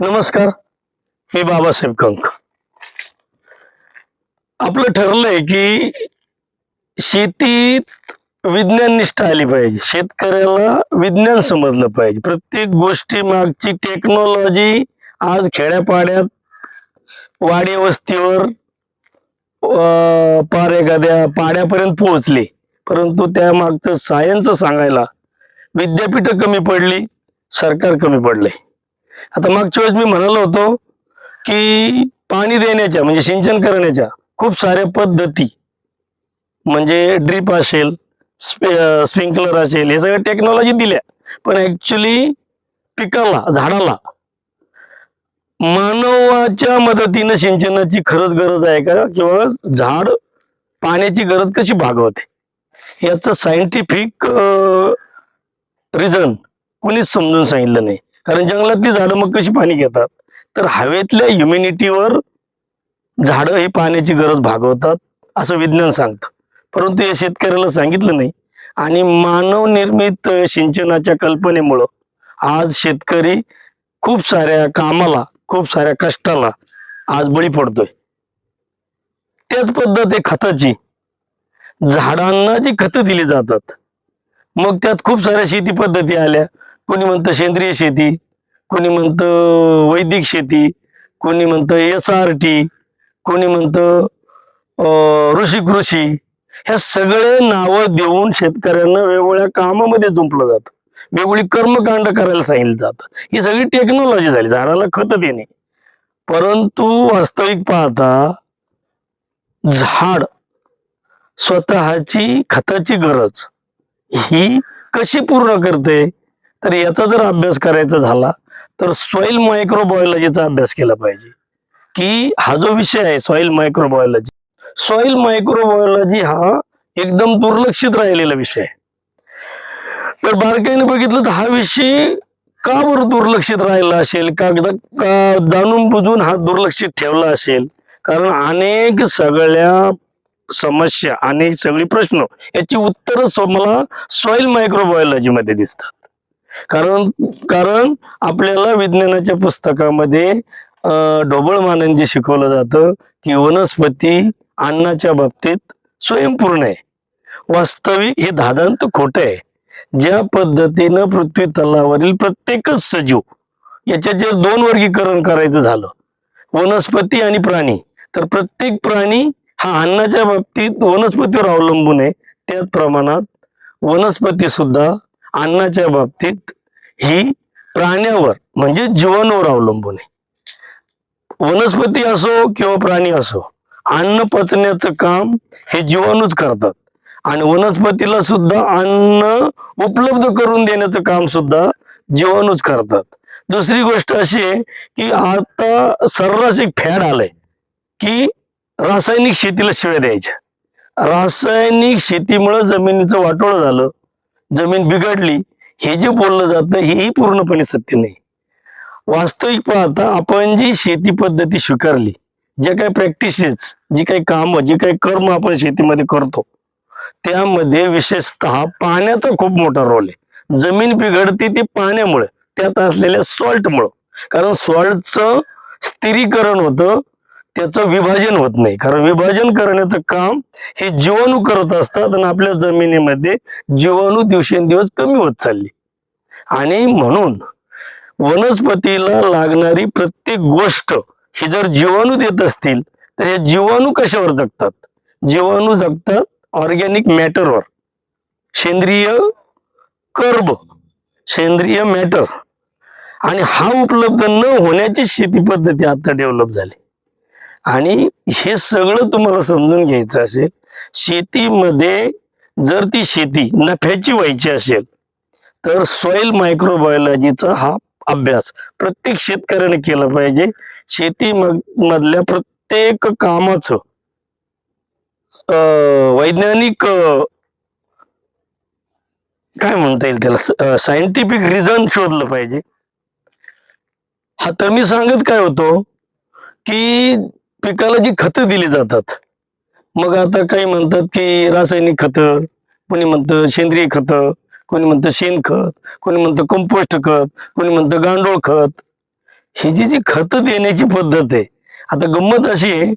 नमस्कार मी बाबासाहेब कंक आपलं ठरलंय की शेतीत विज्ञान निष्ठा आली पाहिजे. शेतकऱ्याला विज्ञान समजलं पाहिजे. प्रत्येक गोष्टी मागची टेक्नॉलॉजी आज खेड्यापाड्यात वाडी वस्तीवर अं, पार एखाद्या पाड्यापर्यंत पोहोचली. परंतु त्या मागचं सायन्स सांगायला विद्यापीठ कमी पडली सरकार कमी पडले आता मागच्या वेळेस मी म्हणालो होतो की पाणी देण्याच्या म्हणजे सिंचन करण्याच्या खूप साऱ्या पद्धती म्हणजे ड्रीप असेल स्प्रिंकलर असेल हे सगळ्या टेक्नॉलॉजी दिल्या. पण ॲक्च्युली पिकाला झाडाला मानवाच्या मदतीनं सिंचनाची खरंच गरज आहे का? किंवा झाड पाण्याची गरज कशी भागवते? याचं सायंटिफिक रिझन कुणीच समजून सांगितलं नाही. कारण जंगलातली झाडं मग कशी पाणी घेतात? तर हवेतल्या ह्युमिनिटीवर झाडं ही पाण्याची गरज भागवतात असं विज्ञान सांगतं. परंतु हे शेतकऱ्याला सांगितलं नाही. आणि मानव निर्मित सिंचनाच्या कल्पनेमुळं आज शेतकरी खूप साऱ्या कामाला खूप साऱ्या कष्टाला आज बळी पडतोय. त्याच पद्धत आहे खताची. झाडांना जी खतं दिली जातात मग त्यात खूप साऱ्या शेती पद्धती आल्या. कोणी म्हणतं सेंद्रिय शेती कोणी म्हणतं वैदिक शेती कोणी म्हणतं एस आर टी कोणी म्हणतं ऋषी कृषी ह्या सगळे नावं देऊन शेतकऱ्यांना वेगवेगळ्या कामामध्ये जुंपलं जातं. वेगवेगळी कर्मकांड करायला सांगितलं जातं. ही सगळी टेक्नॉलॉजी झाली. झाडाला खत देणे. परंतु वास्तविक पाहता झाड स्वतःची खताची गरज ही कशी पूर्ण करते? तर याचा जर अभ्यास करायचा झाला तर सॉइल मायक्रोबायोलॉजीचा अभ्यास केला पाहिजे. की हा जो विषय आहे सॉइल मायक्रोबायोलॉजी सॉइल मायक्रोबायोलॉजी हा एकदम दुर्लक्षित राहिलेला विषय आहे. तर बारकाईने बघितलं तर हा विषय का बरं दुर्लक्षित राहिला असेल? का का जाणून बुजून हा दुर्लक्षित ठेवला असेल? कारण अनेक सगळ्या समस्या अनेक सगळी प्रश्न याची उत्तरं मला सॉइल मायक्रोबायोलॉजी मध्ये दिसतात. कारण कारण आपल्याला विज्ञानाच्या पुस्तकामध्ये अं, ढोबळ जे शिकवलं जातं की वनस्पती अन्नाच्या बाबतीत स्वयंपूर्ण आहे. वास्तविक हे धादांत खोट आहे. ज्या पद्धतीनं पृथ्वी तलावरील प्रत्येकच सजीव याच्यात जर दोन वर्गीकरण करायचं झालं वनस्पती आणि प्राणी तर प्रत्येक प्राणी हा अन्नाच्या बाबतीत वनस्पतीवर अवलंबून आहे. त्याच प्रमाणात वनस्पती सुद्धा अन्नाच्या बाबतीत ही प्राण्यावर म्हणजे जीवनावर अवलंबून आहे. वनस्पती असो किंवा प्राणी असो अन्न पचण्याचं काम हे जीवाणूच करतात. आणि वनस्पतीला सुद्धा अन्न उपलब्ध करून देण्याचं काम सुद्धा जीवाणूच करतात. दुसरी गोष्ट अशी आहे की आता सर्रास एक फॅड आलंय की रासायनिक शेतीला शिव्या द्यायच्या. रासायनिक शेतीमुळे जमिनीचं वाटोळं झालं जमीन बिघडली हे जे बोललं जातं हेही पूर्णपणे सत्य नाही. वास्तविक पाहता आपण जी शेती पद्धती स्वीकारली जे काही प्रॅक्टिसेस जी काही कामं जी काही कर्म आपण शेतीमध्ये करतो त्यामध्ये विशेषतः पाण्याचा खूप मोठा रोल आहे. जमीन बिघडते ती पाण्यामुळे त्यात असलेल्या सॉल्टमुळं कारण सॉल्टचं स्थिरीकरण होतं त्याचं विभाजन होत नाही. कारण विभाजन करण्याचं काम हे जीवाणू करत असतात आणि आपल्या जमिनीमध्ये जीवाणू दिवसेंदिवस कमी होत चालली. आणि म्हणून वनस्पतीला लागणारी प्रत्येक गोष्ट ही जर जीवाणू देत असतील तर हे जीवाणू कशावर जगतात? जीवाणू जगतात ऑर्गॅनिक मॅटरवर. सेंद्रिय कर्ब सेंद्रिय मॅटर. आणि हा उपलब्ध न होण्याची शेती पद्धती आता डेव्हलप झाली. आणि हे सगळं तुम्हाला समजून घ्यायचं असेल शेतीमध्ये जर ती शेती नफ्याची व्हायची असेल तर सॉइल मायक्रोबायोलॉजीचा हा अभ्यास प्रत्येक शेतकऱ्याने केला पाहिजे. शेती मधल्या प्रत्येक कामाचं वैज्ञानिक काय म्हणता येईल त्याला? सायंटिफिक रिझन शोधलं पाहिजे. हा तर मी सांगत काय होतो की पिकाला जी खतं दिली जातात. मग आता काही म्हणतात की रासायनिक खतं कोणी म्हणतं सेंद्रिय खतं कोणी म्हणतं शेणखत कोणी म्हणतं कंपोस्ट खत कोणी म्हणतं गांडूळ खत. ही जी जी खतं देण्याची पद्धत आहे आता गंमत अशी आहे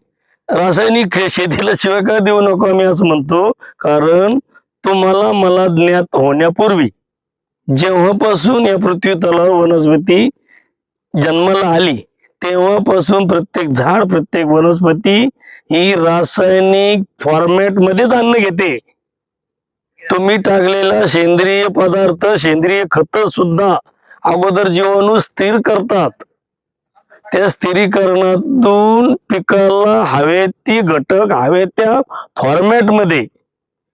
रासायनिक शेतीला शिवाय का देऊ नको आम्ही असं म्हणतो? कारण तुम्हाला मला ज्ञात होण्यापूर्वी जेव्हापासून या पृथ्वी तलावर वनस्पती जन्माला आली तेव्हापासून प्रत्येक झाड प्रत्येक वनस्पती ही रासायनिक फॉर्मॅट मध्येच अन्न घेते. तुम्ही टाकलेला सेंद्रिय पदार्थ सेंद्रिय खत सुद्धा अगोदर जीवाणू स्थिर करतात. त्या स्थिरीकरणातून पिकाला हवे ती घटक हवे त्या फॉर्मॅटमध्ये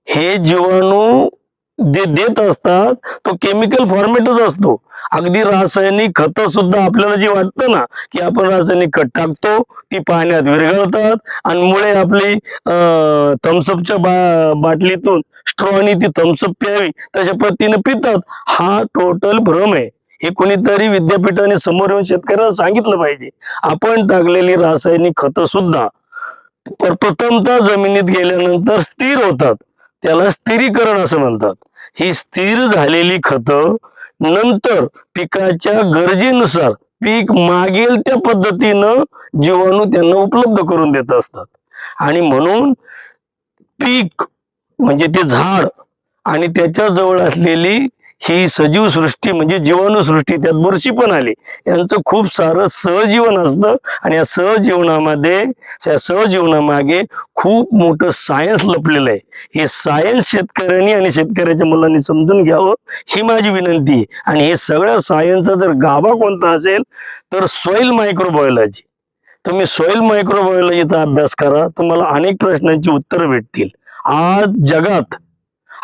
हे जीवाणू जे देत असतात तो केमिकल फॉर्मेटच असतो. अगदी रासायनिक खत सुद्धा आपल्याला जे वाटतं ना की आपण रासायनिक खत टाकतो ती पाण्यात विरघळतात आणि मुळे आपली थम्सअपच्या बा बाटलीतून स्ट्रॉनी ती थम्सअप प्यावी तशा पद्धतीने पितात. हा टोटल भ्रम आहे. हे कोणीतरी विद्यापीठाने समोर येऊन शेतकऱ्याला सांगितलं पाहिजे. आपण टाकलेली रासायनिक खतं सुद्धा पर- प्रथमतः जमिनीत गेल्यानंतर स्थिर होतात. त्याला स्थिरीकरण असं म्हणतात. ही स्थिर झालेली खतं नंतर पिकाच्या गरजेनुसार पीक मागेल त्या पद्धतीनं जीवाणू त्यांना उपलब्ध करून देत असतात. आणि म्हणून पीक म्हणजे ते झाड आणि त्याच्याजवळ असलेली ही सजीव सृष्टी म्हणजे जीवाणू सृष्टी त्यात बुरशी पण आली. यांचं खूप सारं सहजीवन असतं आणि या सहजीवनामध्ये त्या सहजीवनामागे खूप मोठं सायन्स लपलेलं आहे. हे सायन्स शेतकऱ्यांनी आणि शेतकऱ्याच्या मुलांनी समजून घ्यावं ही माझी विनंती आहे. आणि हे सगळ्या सायन्सचा जर गाभा कोणता असेल तर सॉइल मायक्रोबायोलॉजी तुम्ही सॉइल मायक्रोबायोलॉजीचा अभ्यास करा तुम्हाला अनेक प्रश्नांची उत्तरं भेटतील. आज जगात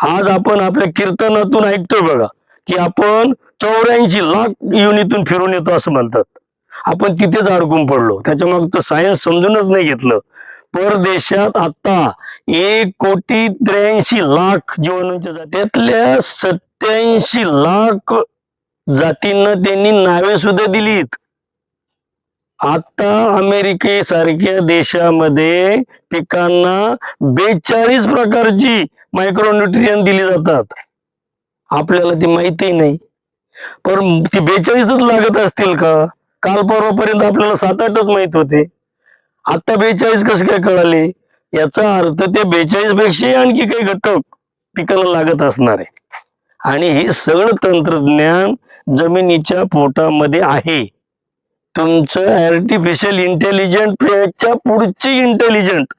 आज आपण आपल्या कीर्तनातून ऐकतोय बघा की आपण चौऱ्याऐंशी लाख युनितून फिरून येतो असं म्हणतात. आपण तिथेच अडकून पडलो. त्याच्या मागचं सायन्स समजूनच नाही घेतलं. परदेशात आता एक कोटी त्र्याऐंशी लाख जीवाणूंच्या जाती त्यातल्या सत्याऐंशी लाख जातींना त्यांनी नावे सुद्धा दिलीत. आता अमेरिकेसारख्या देशामध्ये पिकांना बेचाळीस प्रकारची मायक्रोन्युट्रियन दिली जातात. आपल्याला ती माहिती नाही. पण ती बेचाळीसच लागत असतील का? काल परवापर्यंत आपल्याला सात आठच माहीत होते. आता बेचाळीस कसे काय कळाले? याचा अर्थ ते बेचाळीसपेक्षा आणखी काही घटक पिकाला लागत असणार आहे. आणि हे सगळं तंत्रज्ञान जमिनीच्या पोटामध्ये आहे. तुमचं आर्टिफिशियल इंटेलिजंट च्या पुढची इंटेलिजंट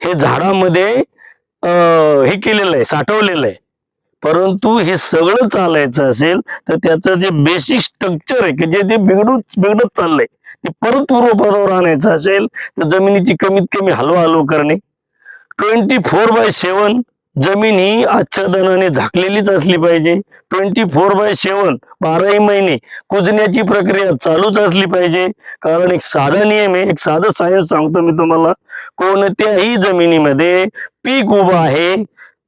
हे झाडामध्ये हे केलेलं आहे साठवलेलं आहे. परंतु हे सगळं चालायचं असेल तर त्याचं जे बेसिक स्ट्रक्चर आहे की जे ते बिघडूच बिघडत चाललंय ते परत पूर्वपदावर आणायचं असेल तर जमिनीची कमीत कमी हलवा हलव करणे. ट्वेंटी फोर बाय सेवन जमीन ही आच्छादनाने झाकलेलीच असली पाहिजे. ट्वेंटी फोर बाय सेवन बाराही महिने कुजण्याची प्रक्रिया चालूच असली पाहिजे. कारण एक साधा नियम आहे एक साधं सायन्स सांगतो मी तुम्हाला. कोणत्याही जमिनीमध्ये पीक उभं आहे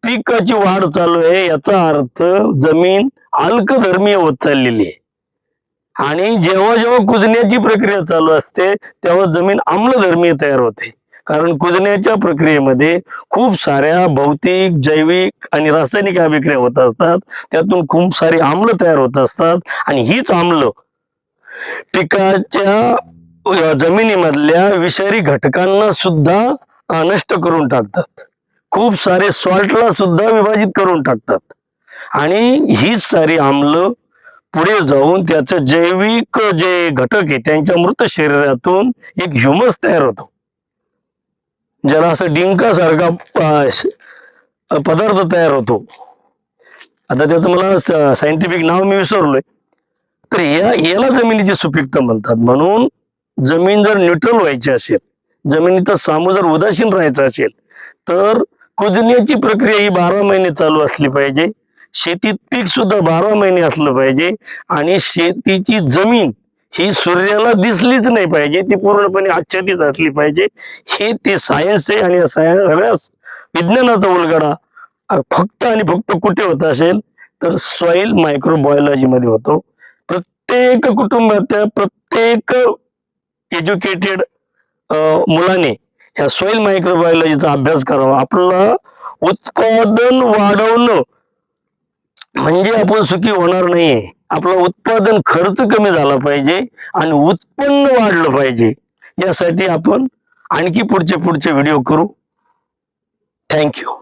पिकाची वाढ चालू आहे याचा अर्थ जमीन अल्कधर्मीय होत चाललेली आहे. आणि जेव्हा जेव्हा कुजण्याची प्रक्रिया चालू असते तेव्हा जमीन आम्लधर्मीय तयार होते. कारण कुजण्याच्या प्रक्रियेमध्ये खूप साऱ्या भौतिक जैविक आणि रासायनिक अभिक्रिया होत असतात. त्यातून खूप सारी आम्ल तयार होत असतात आणि हीच आम्ल पिकाच्या जमिनीमधल्या विषारी घटकांना सुद्धा नष्ट करून टाकतात. खूप सारे सॉल्टला सुद्धा विभाजित करून टाकतात. आणि हीच सारी आम्ल पुढे जाऊन त्याचं जैविक जे घटक आहे त्यांच्या मृत शरीरातून एक ह्युमस तयार होतो. ज्याला असं डिंकासारखा पदार्थ तयार होतो. आता त्याचं मला सायंटिफिक नाव मी विसरलोय. तर या याला जमिनीची सुपीकता म्हणतात. म्हणून जमीन जर न्यूट्रल व्हायची असेल जमिनीचा सामू जर उदासीन राहायचा असेल तर कुजण्याची प्रक्रिया ही बारा महिने चालू असली पाहिजे. शेतीत पीक सुद्धा बारा महिने असलं पाहिजे. आणि शेतीची जमीन ही सूर्याला दिसलीच नाही पाहिजे ती पूर्णपणे आच्छादित असली पाहिजे. हे ते सायन्स आहे आणि सायन्स सगळ्या विज्ञानाचा उलगडा. फक्त आणि फक्त कुठे होत असेल? तर सॉइल मायक्रोबायोलॉजी मध्ये होतो. प्रत्येक कुटुंबातल्या प्रत्येक एज्युकेटेड मुलाने ह्या सॉइल मायक्रोबायोलॉजीचा अभ्यास करावा. आपलं उत्पादन वाढवणं म्हणजे आपण सुखी होणार नाहीये. आपला उत्पादन खर्च कमी झाला पाहिजे आणि उत्पन्न वाढलं पाहिजे. यासाठी आपण आणखी पुढचे पुढचे व्हिडिओ करू. थँक्यू